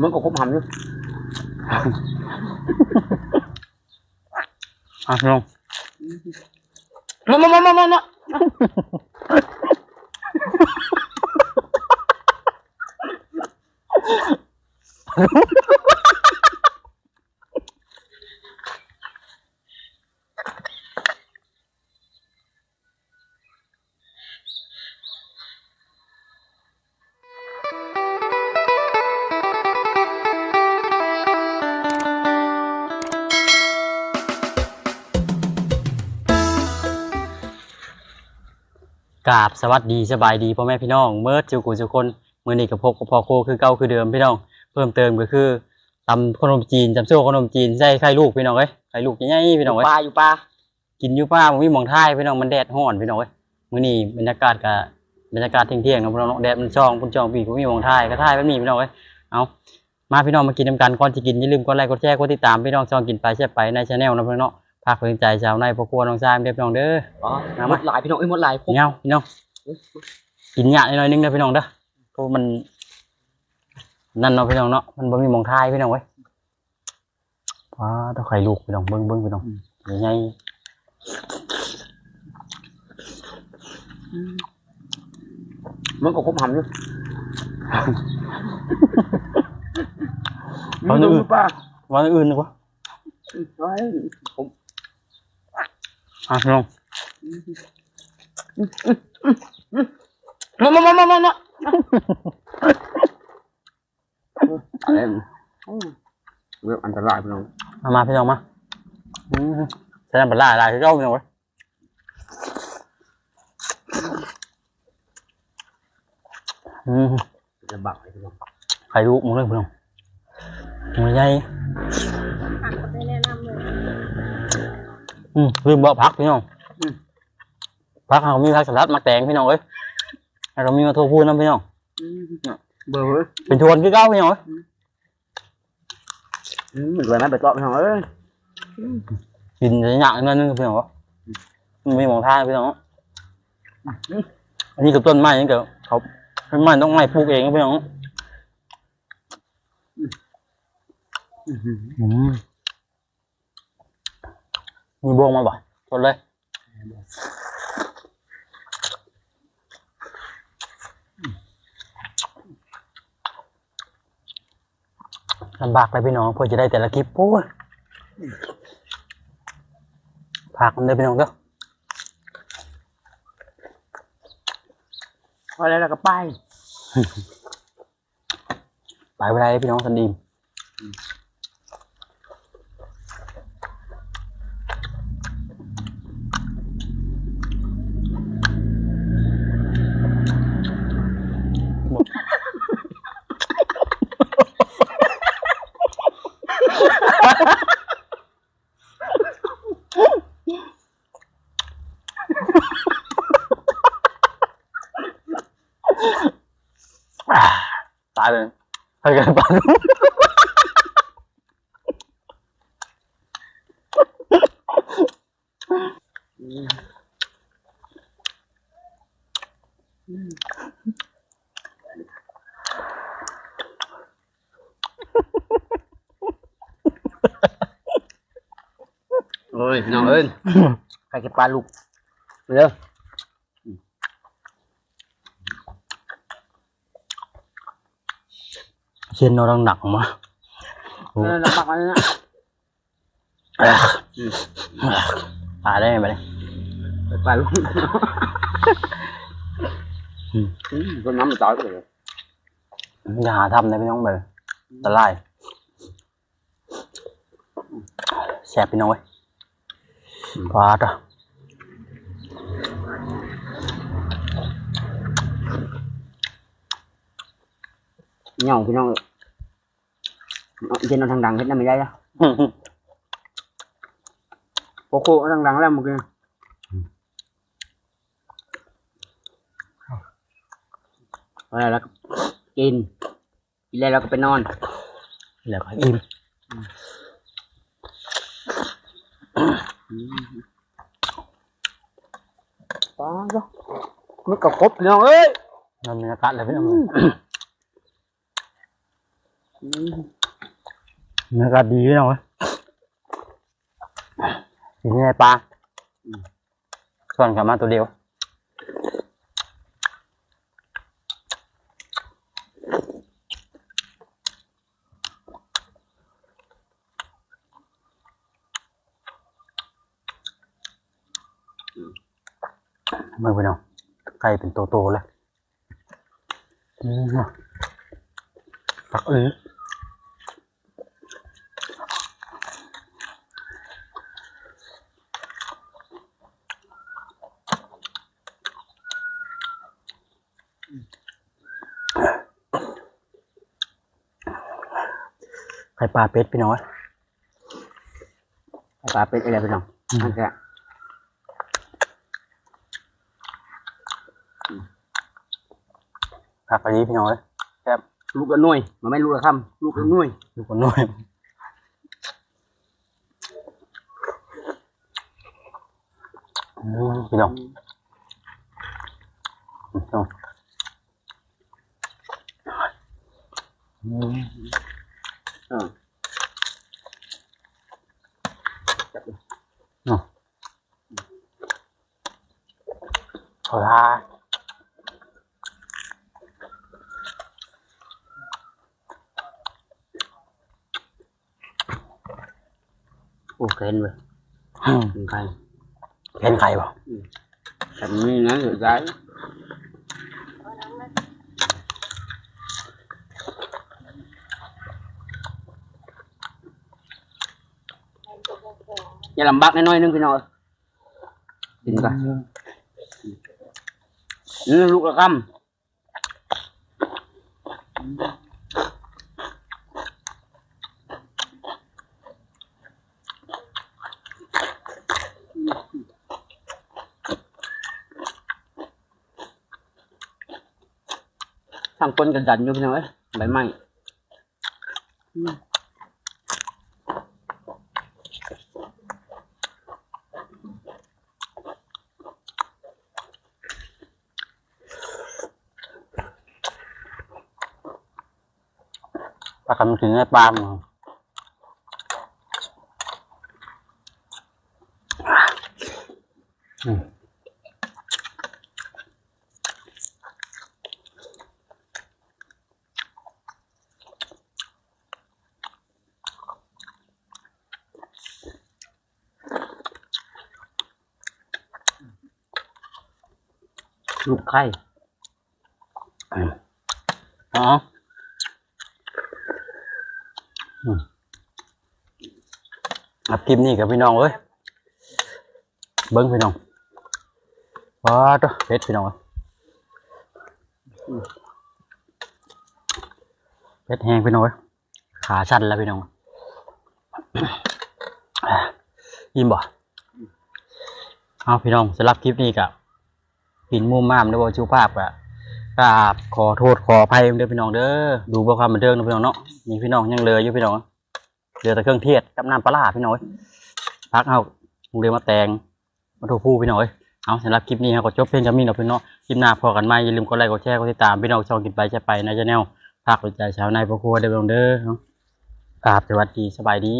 มันก็ครบหำอยู่อะล กราบสวัสดีสบายดีพ่อแม่พี่น้องเมื่อจูกูจุกคนมือนี้กับพบกับพ่อโคคือเก่าคือเดิมพี่น้อง เพิ่มเติมก็คือตำขนมจีนจำโซ่ขนมจีนใส่ไข่ลูกพี่น้องเอ้ยไข่ลูกใหญ่ๆพี่น้องเอ้ยปลาอยู่ปลากินอยู่ป้ามันมีหมองท่ายพี่น้องมันแดดร้อนพี่น้องเอ้ยมื้อนี้บรรยากาศกับบรรยากาศเที่ยงๆนะพี่น้องเนาะแดดมันช่องพุ่นช่องปีกมีหมองท่ายก็ท่ายมันมีพี่น้องเอ้ยเอามาพี่น้องมากินนำกันก่อนที่กินอย่าลืมกดไลค์กดแชร์กดติดตามพี่น้องช่องกินไปแช่ไปในชาแนลนะพี่น้องเนาะ ภาคเพื่อนใจชาวในพ่อครัวน้องชายเรียบน้องเด้ออ๋อหมดหลายพี่น้องเอ้ยหมดหลายพวกเงาพี่น้องกินหยาหน่อยนึงเด้อพี่น้องเด้อเพราะมัน นั่นเนาะพี่น้องเนาะมันบ่มีหมองท่ายพี่น้องเว้ยว้าต้องไข่ลูกพี่น้องเบิ้งเบิ้งพี่น้องยังไงมันก็ครบหำอยู่เอาหนึ่งปลาวันอื่นดีกว่าเอ้ยผมอะพี่น้องมามามามามามาอะไรเรื่องอันตรายพี่น้องมามาพี่น้องมาอืมแสดงเป็นลายลายคือเก้าพี่น้องเว้ยอืมจะบักเลยพี่น้องไข่ลูกมึงเลยพี่น้องมันใหญ่ อืมลืมบอกพักพี่น้องพักเขามีพักสลัดมักแตงพี่น้องเอ้ยแล้วเรามีมาโทรพูดน้ำพี่น้องเบอร์เว้ยเป็นชวนคือเก้าพี่น้องเอ้ยอืมเลยนะไปต่อพี่น้องเอ้ยกินจะหยาหน่อยนึงพี่น้องวะมันมีหมองทางพี่น้องอันนี้กับต้นไม้นี่เกิดเขาต้นไม้ต้องไม้ปลูกเองพี่น้องอืม มีบวงมาบ่อยชนเลยลำบากเลยพี่น้องเพื่อจะได้แต่ละคลิปโอ้ยผักมันเลยพี่น้องเด้อพอแล้วเราก็ไป ไปเวลาพี่น้องสันดีมอ่า ตายเลยเฮ้ยกันปันเอ้ยพี่น้องเอ้ยใครเก็บปลาลูกเร็ว เช่นเราดังหนักมาเออลำบากอะไรนะตายได้ไหมเนี่ยเก็บปลาลูกอืมต้นน้ำมันตายไปเลยอย่าหาทำนะพี่น้องแบบอันตรายแสบพี่น้องเว้ยฟาดอะเหงาพี่น้องเอ้ย เอาเจนเอาทางดังเฮ็ดน้ำไม่ได้แล้วโอ้โหเอาทางดังแล้วเมื่อกี้เอาแล้วเราก็กินกินแล้วเราก็ไปนอน แล้วก็อิ่มป้าจ้ะนี่ก็ครบพี่น้องเอ้ยนั่นบรรยากาศเลยพี่น้องอืมบร รยากาศดีพี่น้องเว้ยกินไงปลาส่วนกลับมาตัวเดียวมือพี่น้องไก่เป็นโตๆแล้วอืมปักเออไข่ ปลาเป็ดพี่น้องเอ้ยปลาเป็ดอะไรพี่น้องมันจะผักกะดีพี่น้องเอ้ยแซ่บลูกละหน่วยมันไม่ลูกละคำลูกละหน่วยลูกคนน้อยอืมพี่น้องพี่น้องอืม เออ เนาะขอลาโอ้เกินเลยอืมเป็นใครเป็นไข่บ่แต่นี่นะสุดท้าย อย่าลำบากน้อยๆนึงพี่น้องกินกันนี่ลูกละคำทางคนกระดันอยู่พี่น้องเอ้ยใบไม้อืม ปลากำถึงไอ้ปลาหมออืมลูกไข่อ๋อ อับคลิปนี้กับพี่น้องเอ้ยเบิ้งพี่น้องว้าตัวเผ็ดพี่น้องเอ้ยเผ็ดแห้งพี่น้องเอ้ยขาชันแล้วพี่น้องอิ่มบ่เอาพี่น้องสำหรับคลิปนี้กับกินมุมมามด้วยว่าชูภาพกับ กราบขอโทษขออภัยเด้อพี่น้องเด้อดูเพื่อความบันเทิงนะพี่น้องเนาะนี่พี่น้องยังเหลืออยู่พี่น้องเหลือแต่เครื่องเทศกับน้ำปลาร้าพี่น้องเอ้ยพักเอาเรียมาแตงมาถูกผู้พี่น้องเอ้ยเอาสำหรับคลิปนี้ครับก็จบเพียงเท่นี้เนาะพี่น้องคลิปหน้าพอกันใหม่อย่าลืมกดไลค์กดแชร์กดติดตามพี่น้องช่องกินไปจะไปในชาแนลภาคหัวใจชาวในพ่อครัวเด้อพี่น้องเด้อเนาะกราบสวัสดีสบายดี